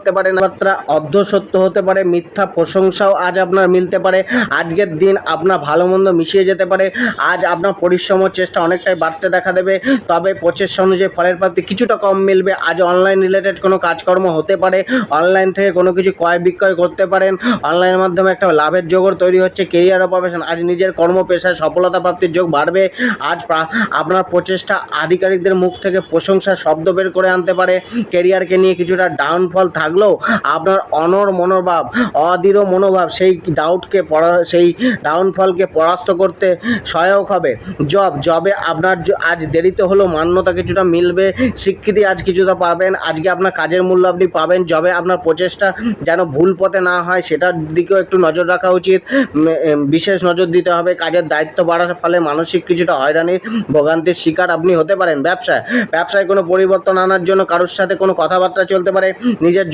হতে পারে মাত্রা অর্ধ সত্য হতে পারে, মিথ্যা প্রশংসাও আজ আপনার মিলতে পারে। আজকের দিন আপনার ভালো মন্দ মিশিয়ে যেতে পারে। আজ আপনার পরিশ্রম চেষ্টা অনেকটাই বাড়তে দেখা দেবে। তবে প্রচেষ্টা অনুযায়ী ফলের প্রাপ্তি কিছুটা কম মিলবে। আজ অনলাইন রিলেটেড কোনো কাজকর্ম হতে পারে। অনলাইন থেকে কোনো কিছু ক্রয় বিক্রয় করতে পারেন। অনলাইনের মাধ্যমে একটা লাভের যোগও তৈরি হচ্ছে। কেরিয়ার প্রফেশন আজ নিজের কর্ম পেশায় সফলতা প্রাপ্তির যোগ বাড়বে। আজ আপনার প্রচেষ্টা আধিকারিকদের মুখ থেকে প্রশংসার শব্দ বের করে আনতে পারে। কেরিয়ারকে নিয়ে কিছুটা ডাউনফল থাকলেও আপনার অনর মনোভাব, অদৃঢ় মনোভাব সেই ডাউটকে পড়া সেই ডাউনফলকে পরাস্ত করতে সহায়ক হবে। জব জবে আপনার আজ দেরিতে হলেও মান্যতা কিছুটা মিলবে। স্বীকৃতি আজ কিছুটা পাবেন। আজকে আপনার কাজের মূল্য আপনি পাবেন জবে আপনার প্রচেষ্টা যেন ভুল পথে না হয়, সেটার দিকেও একটু নজর রাখা উচিত। বিশেষ নজর দিতে হবে। কাজের দায়িত্ব বাড়ার ফলে মানসিক কিছুটা হয়রানির ভোগান্তির শিকার আপনি হতে পারেন ব্যবসায়। ব্যবসায় কোনো পরিবর্তন আনার জন্য কারোর সাথে কোনো কথাবার্তা চলতে পারে। নিজের